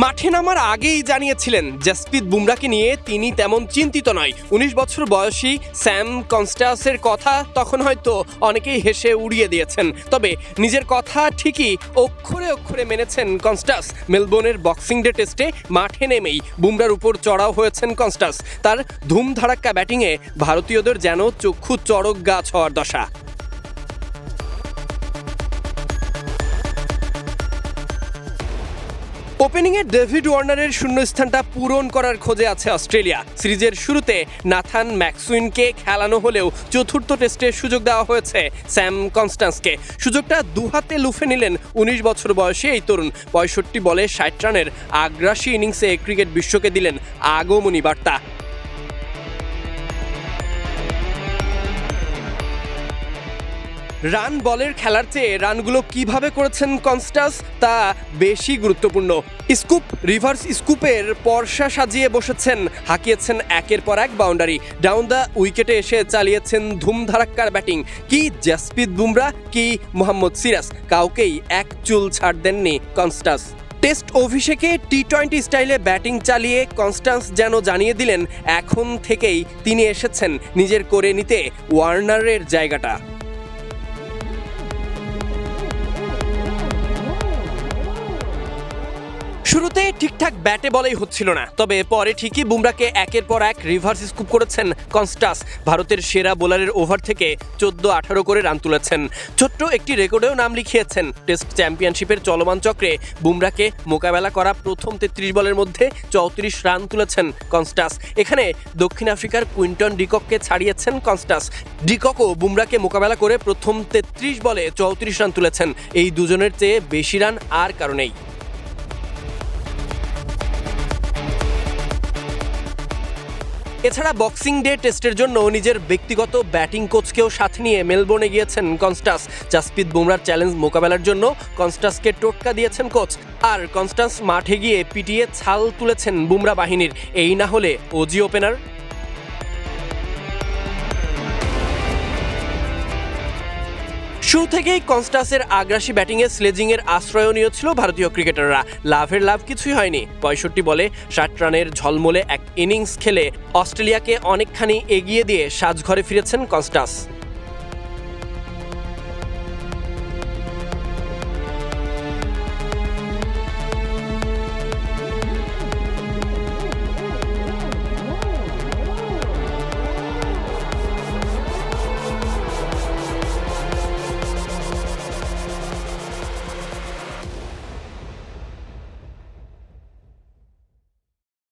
মাঠে নামার আগেই জানিয়েছিলেন জসপ্রীত বুমরাকে নিয়ে তিনি তেমন চিন্তিত নয়। উনিশ বছর বয়সী স্যাম কনস্টাসের কথা তখন হয়তো অনেকেই হেসে উড়িয়ে দিয়েছেন। তবে নিজের কথা ঠিকই অক্ষরে অক্ষরে মেনেছেন কনস্টাস। মেলবোর্নের বক্সিং ডে টেস্টে মাঠে নেমেই বুমরার উপর চড়াও হয়েছেন কনস্টাস। তার ধুমধারাক্কা ব্যাটিংয়ে ভারতীয়দের যেন চক্ষু চড়ক গাছ হওয়ার দশা। ওপেনিংয়ে ডেভিড ওয়ার্নারের শূন্যস্থানটা পূরণ করার খোঁজে আছে অস্ট্রেলিয়া। সিরিজের শুরুতে নাথান ম্যাক্সুইনকে খেলানো হলেও চতুর্থ টেস্টে সুযোগ দেওয়া হয়েছে স্যাম কনস্টান্সকে। সুযোগটা দুহাতে লুফে নিলেন উনিশ বছর বয়সে এই তরুণ। পঁয়ষট্টি বলে ষাট রানের আগ্রাসী ইনিংসে ক্রিকেট বিশ্বকে দিলেন আগমনী বার্তা। রান বলের খেলার চেয়ে রানগুলো কীভাবে করেছেন কনস্টাস তা বেশি গুরুত্বপূর্ণ। স্কুপ, রিভার্স স্কুপের পর্ষা সাজিয়ে বসেছেন, হাঁকিয়েছেন একের পর এক বাউন্ডারি। ডাউন দ্য উইকেটে এসে চালিয়েছেন ধুমধারাক্কার ব্যাটিং। কি জাসপ্রীত বুমরা, কি মোহাম্মদ সিরাজ, কাউকেই এক চুল ছাড় দেননি কনস্টাস। টেস্ট অভিষেকে টি টোয়েন্টি স্টাইলে ব্যাটিং চালিয়ে কনস্টান্স যেন জানিয়ে দিলেন, এখন থেকেই তিনি এসেছেন, নিজের করে নিতে ওয়ার্নারের জায়গাটা। শুরুতে ঠিকঠাক ব্যাটে বলেই হচ্ছিল না। তবে পরে ঠিকই বুমরাকে একের পর এক রিভার্স স্কুপ করেছেন কনস্টাস। ভারতের সেরা বোলারের ওভার থেকে চোদ্দ আঠারো করে রান তুলেছেন। ছোট্ট একটি রেকর্ডেও নাম লিখিয়েছেন। টেস্ট চ্যাম্পিয়নশিপের চলমান চক্রে বুমরাকে মোকাবেলা করা প্রথম তেত্রিশ বলের মধ্যে চৌত্রিশ রান তুলেছেন কনস্টাস। এখানে দক্ষিণ আফ্রিকার কুইন্টন ডিকককে ছাড়িয়েছেন কনস্টাস। ডিককও বুমরাকে মোকাবেলা করে প্রথম তেত্রিশ বলে চৌত্রিশ রান তুলেছেন। এই দুজনের চেয়ে বেশি রান আর কারণেই এছাড়া বক্সিং ডে টেস্টের জন্য নিজের ব্যক্তিগত ব্যাটিং কোচকেও সাথে নিয়ে মেলবোর্নে গিয়েছেন কনস্টাস জাসপ্রীত বুমরার চ্যালেঞ্জ মোকাবেলার জন্য কনস্টাসকে টোটকা দিয়েছেন কোচ আর কনস্টাস মাঠে গিয়ে পিটিয়ে ছাল তুলেছেন বুমরা বাহিনীর। এই না হলে ওজি ওপেনার শুরু থেকেই কনস্টাসের আগ্রাসী ব্যাটিংয়ে স্লেজিংয়ের আশ্রয় নিয়েছিল ভারতীয় ক্রিকেটাররা। লাভের লাভ কিছুই হয়নি। পঁয়ষট্টি বলে ষাট রানের ঝলমলে এক ইনিংস খেলে অস্ট্রেলিয়াকে অনেকখানি এগিয়ে দিয়ে সাজঘরে ফিরেছেন কনস্টাস।